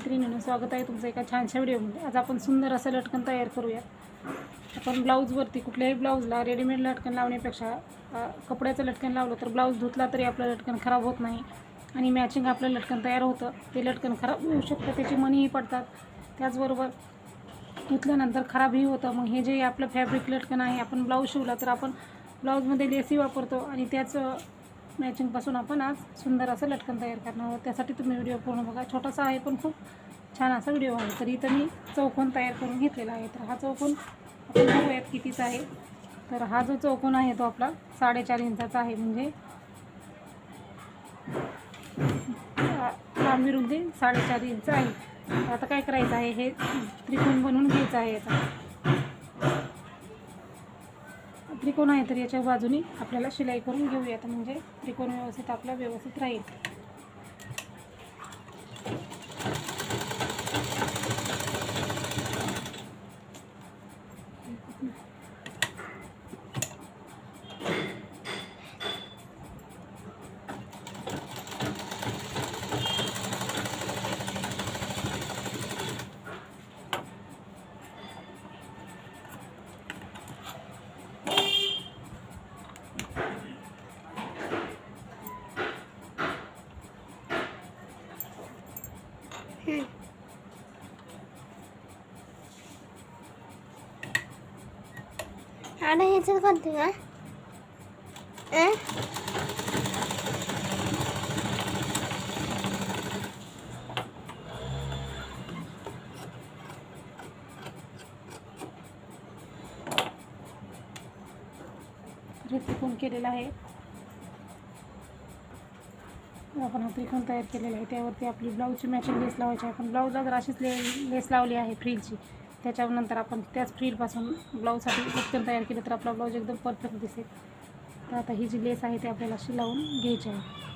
स्वागत आहे तुमचं एका छानशा व्हिडिओमध्ये. आज आपण सुंदर असं लटकन तयार करूया. आपण ब्लाऊजवरती कुठल्याही ब्लाऊजला रेडीमेड लटकन लावण्यापेक्षा कपड्याचं लटकन लावलं तर ब्लाऊज धुतला तरी आपलं लटकन खराब होत नाही आणि मॅचिंग आपलं लटकन तयार होतं. ते लटकन खराब होऊ शकतं त्याची मणीही पडतात. त्याचबरोबर धुतल्यानंतर खराबही होतं. मग हे जे आपलं फॅब्रिक लटकन आहे आपण ब्लाऊज शिवला तर आपण ब्लाऊजमध्ये लेसी वापरतो आणि त्याच मॅचिंगपासून आपण आज सुंदर असं लटकन तयार करणार आहोत. त्यासाठी तुम्ही व्हिडिओ पूर्ण बघा. छोटासा आहे पण खूप छान असा व्हिडिओ आहे. तर इथं मी चौकोन तयार करून घेतलेला आहे. तर हा चौकोन आपण बघूयात कितीचा आहे. तर हा जो चौकोन आहे तो आपला साडेचार इंचाचा आहे. म्हणजे लांबी रुंदी साडेचार इंच आहे. आता काय करायचं आहे? हे त्रिकोण बनवून घ्यायचं आहे याचा त्रिकोण आहे तर याच्या बाजूनी आपल्याला शिलाई करून घेऊयात. म्हणजे त्रिकोण व्यवस्थित आपला व्यवस्थित राहील. आणि ह्याच्यात कोणते का अं? तर आहे. आपण हा त्रिकोण तयार केलेला आहे. त्यावरती आपली ब्लाऊजची मॅचिंग लेस लावायची आहे. आपण ब्लाऊजला जर अशीच ले लेस लावली आहे फ्रीलची त्याच्यानंतर आपण त्याच फ्रीलपासून ब्लाऊजसाठी उत्तम तयार केलं तर आपला ब्लाऊज एकदम परफेक्ट दिसेल. तर आता ही जी लेस आहे ती आपल्याला अशी लावून घ्यायची आहे.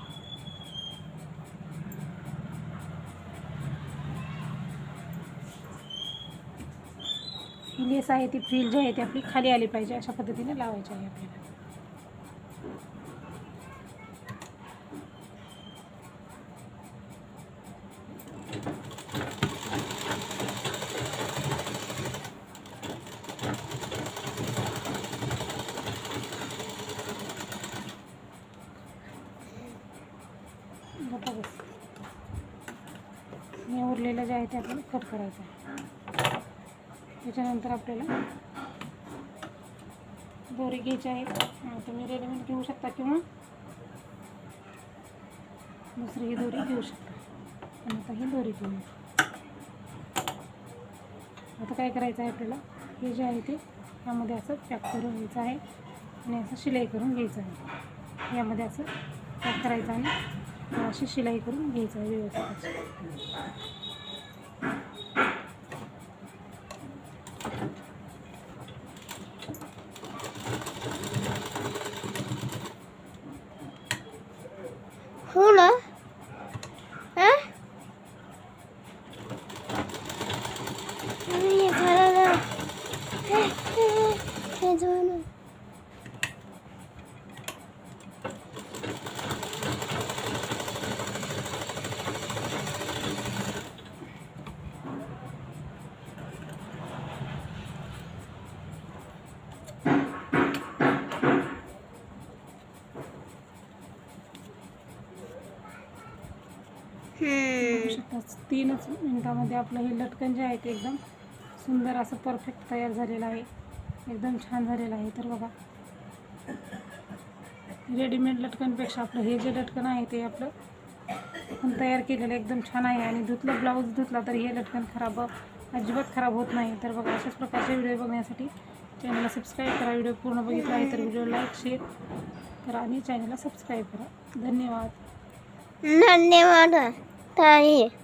ही लेस आहे ती फ्रील जी आहे ती आपली खाली आली पाहिजे अशा पद्धतीने लावायची आहे आपल्याला. हे उरलेलं जे आहे ते आपल्याला कट करायचं आहे. त्याच्यानंतर आपल्याला दोरी घ्यायची आहे. तुम्ही रेडीमेड घेऊ शकता किंवा दुसरी ही दोरी घेऊ शकता. आणि आता ही दोरी घेऊ आता काय करायचं आहे आपल्याला? हे जे आहे ते यामध्ये असं पॅक करून घ्यायचं आहे आणि असं शिलाई करून घ्यायचं आहे. यामध्ये असं पॅक करायचं आणि अशी शिलाई करून घ्यायचं आहे व्यवस्थित अशी. हो ना अं? आणि हे झालं ना हे, हे, हे झालं ना. बघू हम्म. शकता तीनच मिनिटामध्ये आपलं हे लटकन जे आहे ते एकदम सुंदर असं परफेक्ट तयार झालेलं आहे. एकदम छान झालेलं आहे. तर बघा रेडीमेड लटकनपेक्षा आपलं हे जे लटकन आहे ते आपलं आपण तयार केलेलं एकदम छान आहे. आणि धुतलं ब्लाऊज धुतला तर हे लटकन खराब अजिबात खराब होत नाही. तर बघा अशाच प्रकारचे व्हिडिओ बघण्यासाठी चॅनलला सबस्क्राईब करा. व्हिडिओ पूर्ण बघितला आहे तर व्हिडिओ लाईक शेअर करा आणि चॅनलला सबस्क्राईब करा. धन्यवाद. धन्यवाद. たい。